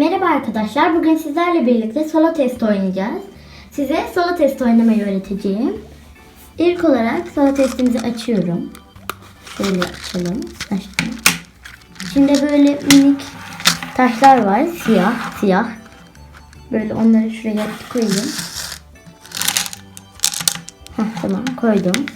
Merhaba arkadaşlar. Bugün sizlerle birlikte solo test oynayacağız. Size solo test oynamayı öğreteceğim. İlk olarak solo testimizi açıyorum. Şöyle açalım. Açtım. İçinde böyle minik taşlar var. Siyah, siyah. Böyle onları şuraya koyayım. Heh, tamam koydum.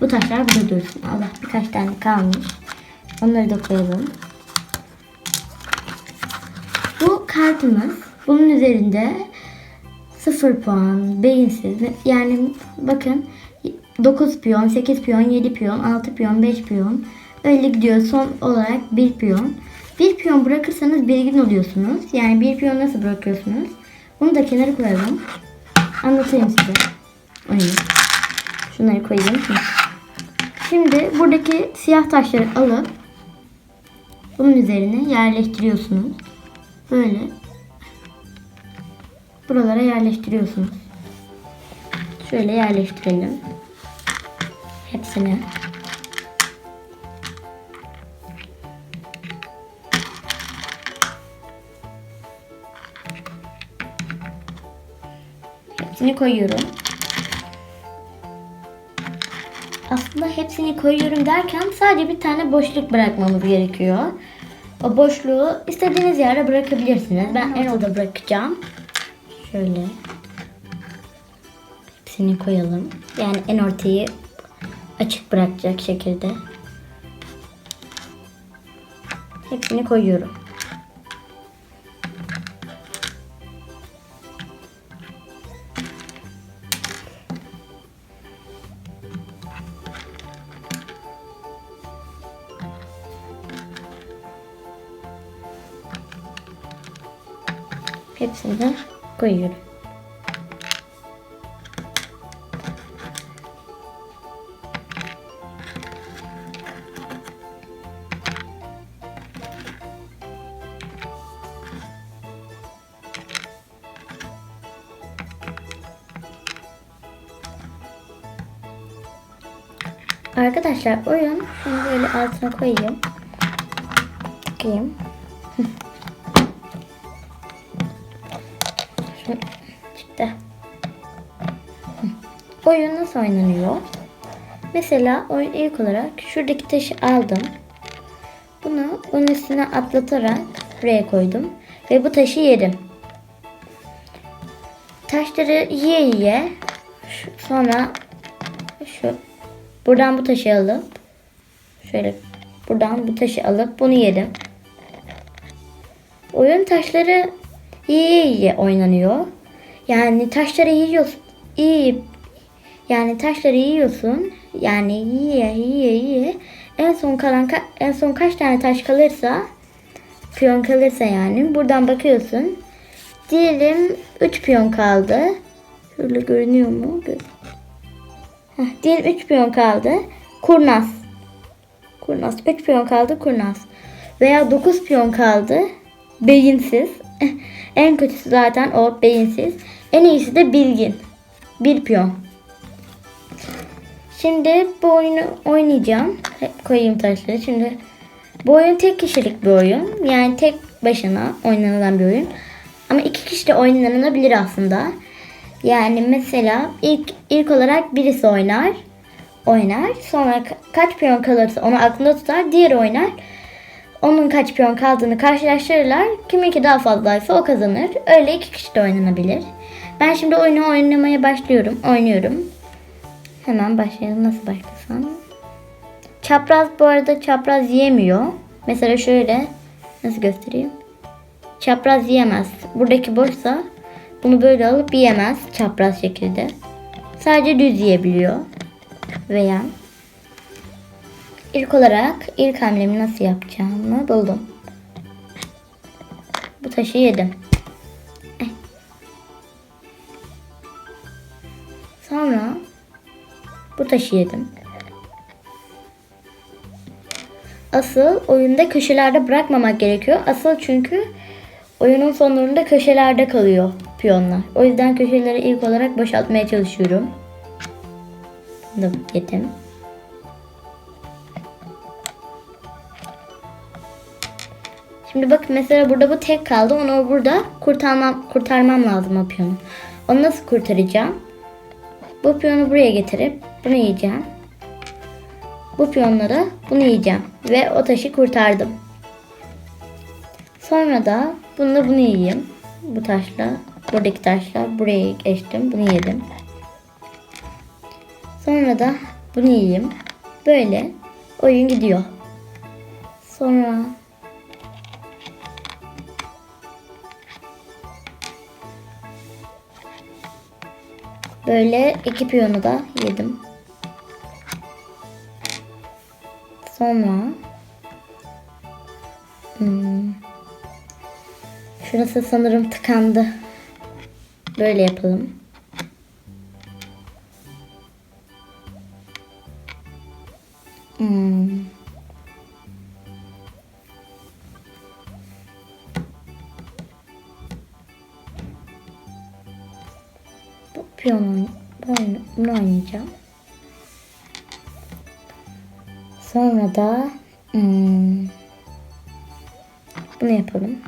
Bu taşlar burada dursun. Allah birkaç tane kalmış. Onları da koyalım. Kartımız. Bunun üzerinde 0 puan, beyinsiz. Yani bakın 9 piyon, 8 piyon, 7 piyon, 6 piyon, 5 piyon. Öyle gidiyor. Son olarak 1 piyon. 1 piyon bırakırsanız belirgin oluyorsunuz. Yani 1 piyon nasıl bırakıyorsunuz? Bunu da kenara koyalım. Anlatayım size. Oyunu. Şunları koyayım. Şimdi buradaki siyah taşları alıp bunun üzerine yerleştiriyorsunuz. Böyle buralara yerleştiriyorsunuz. Şöyle yerleştirelim. Hepsini. Hepsini koyuyorum. Aslında hepsini koyuyorum derken sadece bir tane boşluk bırakmamız gerekiyor. O boşluğu istediğiniz yere bırakabilirsiniz. Ben en orada bırakacağım. Şöyle. Hepsini koyalım. Yani en ortayı açık bırakacak şekilde. Hepsini koyuyorum. Hepsini de koyuyorum. Arkadaşlar oyun şunu böyle altına koyayım. Bakayım. çıktı. Oyun nasıl oynanıyor? Mesela oyun ilk olarak şuradaki taşı aldım. Bunu bunun üstüne atlatarak buraya koydum. Ve bu taşı yedim. Taşları yiye yiye şu- sonra şu buradan bu taşı alıp şöyle buradan bu taşı alıp bunu yedim. Oyun taşları yiye yiye oynanıyor. Yani taşları yiyorsun. Yiyip yani taşları yiyorsun. Yani yiye yiye yiye en son kalan ka- en son kaç tane taş kalırsa piyon kalırsa yani buradan bakıyorsun. Diyelim 3 piyon kaldı. Şöyle görünüyor mu? Heh, diyelim 3 piyon kaldı. Kurnaz. Kurnaz. 3 piyon kaldı kurnaz. Veya 9 piyon kaldı. Beyinsiz. en kötüsü zaten o beyinsiz. En iyisi de bilgin. Bir piyon. Şimdi bu oyunu oynayacağım. Hep koyayım taşları. Şimdi bu oyun tek kişilik bir oyun. Yani tek başına oynanılan bir oyun. Ama iki kişi de oynanabilir aslında. Yani mesela ilk ilk olarak birisi oynar. Oynar. Sonra ka- kaç piyon kalırsa onu aklında tutar. Diğeri oynar. Onun kaç piyon kaldığını karşılaştırırlar. Kiminki daha fazlaysa o kazanır. Öyle iki kişi de oynanabilir. Ben şimdi oyunu oynamaya başlıyorum. Oynuyorum. Hemen başlayalım. Nasıl başlasam? Çapraz bu arada çapraz yemiyor. Mesela şöyle nasıl göstereyim? Çapraz yiyemez. Buradaki boşsa bunu böyle alıp yiyemez çapraz şekilde. Sadece düz yiyebiliyor. Veya ilk olarak ilk hamlemi nasıl yapacağımı buldum. Bu taşı yedim. Sonra bu taşı yedim. Asıl oyunda köşelerde bırakmamak gerekiyor. Asıl çünkü oyunun sonlarında köşelerde kalıyor piyonlar. O yüzden köşeleri ilk olarak boşaltmaya çalışıyorum. Bunu yedim. Şimdi bak mesela burada bu tek kaldı. Onu burada kurtarmam, kurtarmam lazım o piyonu. Onu nasıl kurtaracağım? Bu piyonu buraya getirip bunu yiyeceğim. Bu piyonla bunu yiyeceğim. Ve o taşı kurtardım. Sonra da bununla bunu yiyeyim. Bu taşla, buradaki taşla buraya geçtim. Bunu yedim. Sonra da bunu yiyeyim. Böyle oyun gidiyor. Sonra böyle iki piyonu da yedim. Sonra hmm, şurası sanırım tıkandı. Böyle yapalım. Piyano, bunu oynayacağım. Sonra da hmm, bunu yapalım.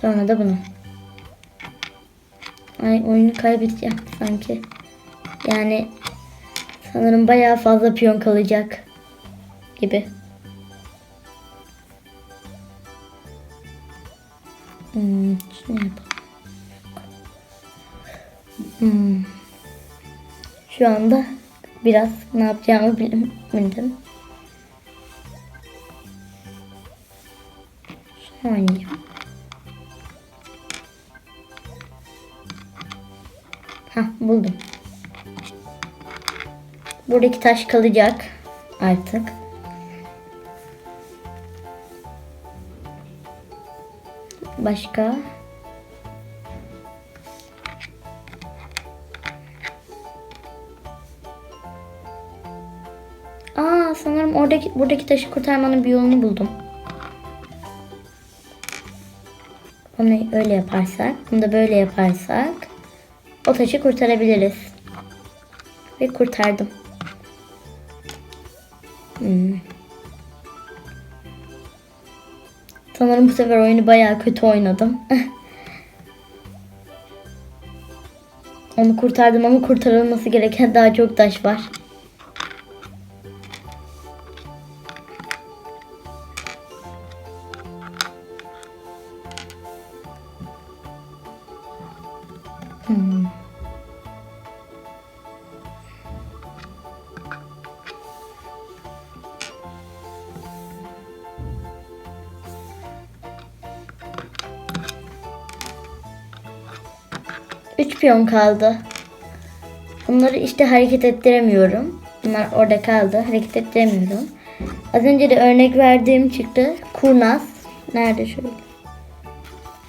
Sonra da bunu. Ay oyunu kaybedeceğim sanki. Yani sanırım bayağı fazla piyon kalacak gibi. Hmm, şunu yapalım. Hmm. Şu anda biraz ne yapacağımı bilemedim. Oynayacağım. Hah buldum. Buradaki taş kalacak artık. Başka? Oradaki buradaki taşı kurtarmanın bir yolunu buldum. Onu öyle yaparsak, bunu da böyle yaparsak o taşı kurtarabiliriz. Ve kurtardım. Hmm. Sanırım bu sefer oyunu bayağı kötü oynadım. Onu kurtardım ama kurtarılması gereken daha çok taş var. Hmm. Üç piyon kaldı. Bunları işte hareket ettiremiyorum. Bunlar orada kaldı. Hareket ettiremiyorum. Az önce de örnek verdiğim çıktı. Kurnaz. Nerede şöyle?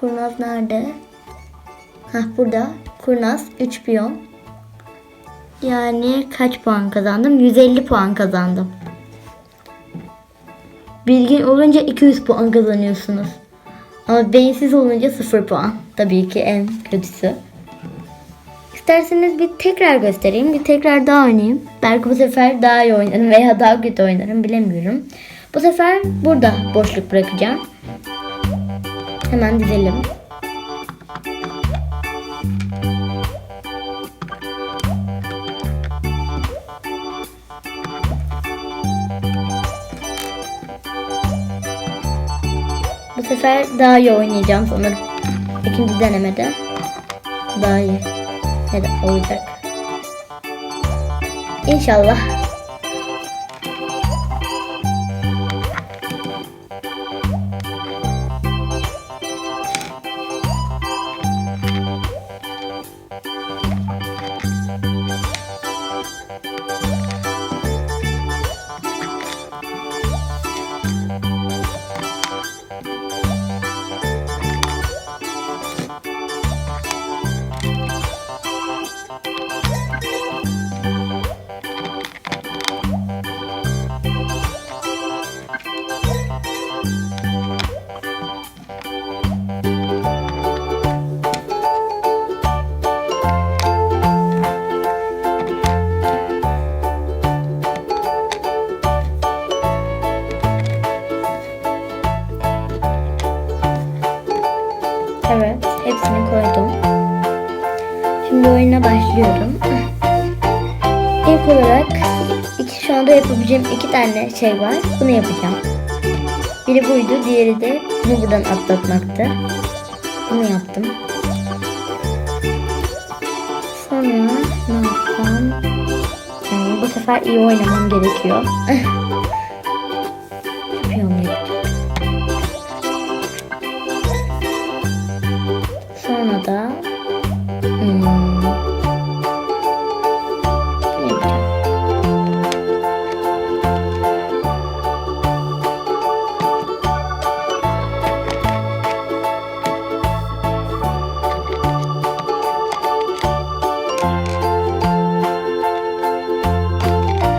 Kurnaz nerede? Hah burada. Kurnaz 3 piyon. Yani kaç puan kazandım? 150 puan kazandım. Bilgin olunca 200 puan kazanıyorsunuz. Ama beyinsiz olunca 0 puan. Tabii ki en kötüsü. İsterseniz bir tekrar göstereyim. Bir tekrar daha oynayayım. Belki bu sefer daha iyi oynarım veya daha kötü oynarım bilemiyorum. Bu sefer burada boşluk bırakacağım. Hemen dizelim. Sefer daha iyi oynayacağım sanırım. İkinci denemede daha iyi ya da olacak. İnşallah. Hepsini koydum. Şimdi oyuna başlıyorum. İlk olarak iki, şu anda yapabileceğim iki tane şey var. Bunu yapacağım. Biri buydu, diğeri de bunu buradan atlatmaktı. Bunu yaptım. Sonra ne yapsam? Hmm, bu sefer iyi oynamam gerekiyor.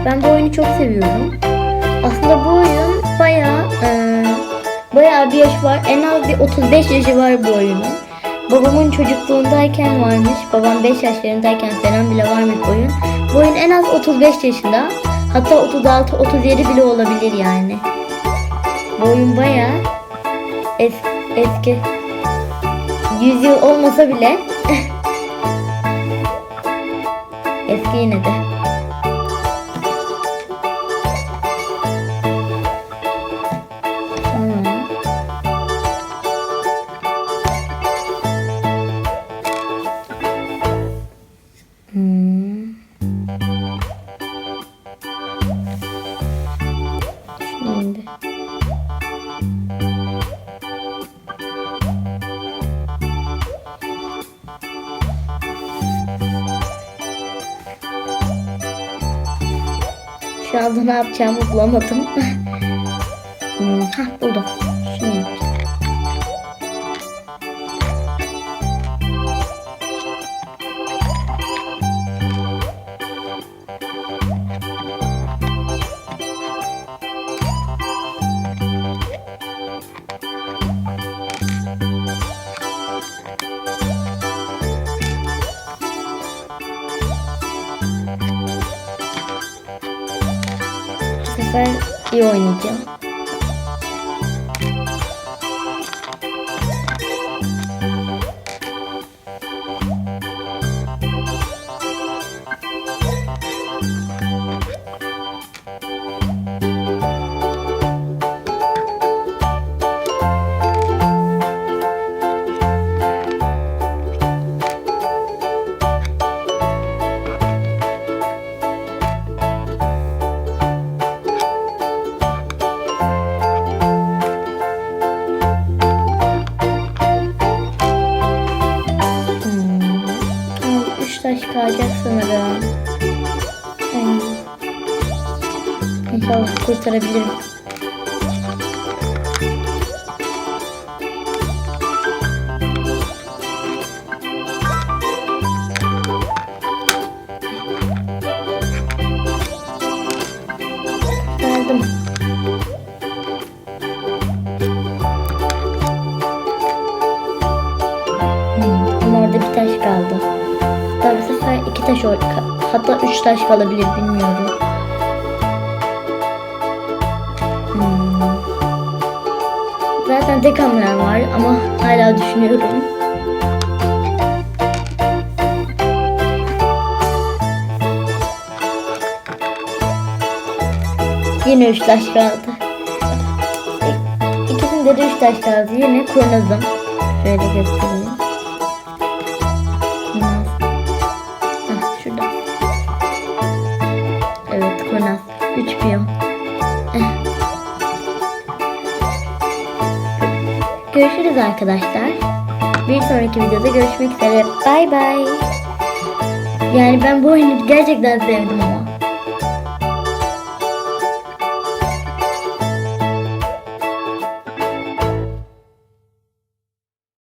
Ben bu oyunu çok seviyorum. Aslında bu oyun bayağı e, bayağı bir yaş var. En az bir 35 yaşı var bu oyunun. Babamın çocukluğundayken varmış. Babam 5 yaşlarındayken falan bile varmış oyun. Bu oyun en az 35 yaşında. Hatta 36, 37 bile olabilir yani. Bu oyun bayağı es, eski. 100 yıl olmasa bile eski yine de. Şu anda ne yapacağımı bulamadım. hmm, hah buldum. Bu sefer iyi oynayacağım. Hmm. İnşallah kurtarabilirim. Geldim. Hmm, orada bir taş kaldı. Hatta bu sefer iki taş hatta üç taş kalabilir bilmiyorum. Zaten tek hamlem var ama hala düşünüyorum. Yine üç taş kaldı. İkisinde de üç taş kaldı. Yine kurnazım. Şöyle göstereyim. Arkadaşlar. Bir sonraki videoda görüşmek üzere. Bay bay. Yani ben bu oyunu gerçekten sevdim ama.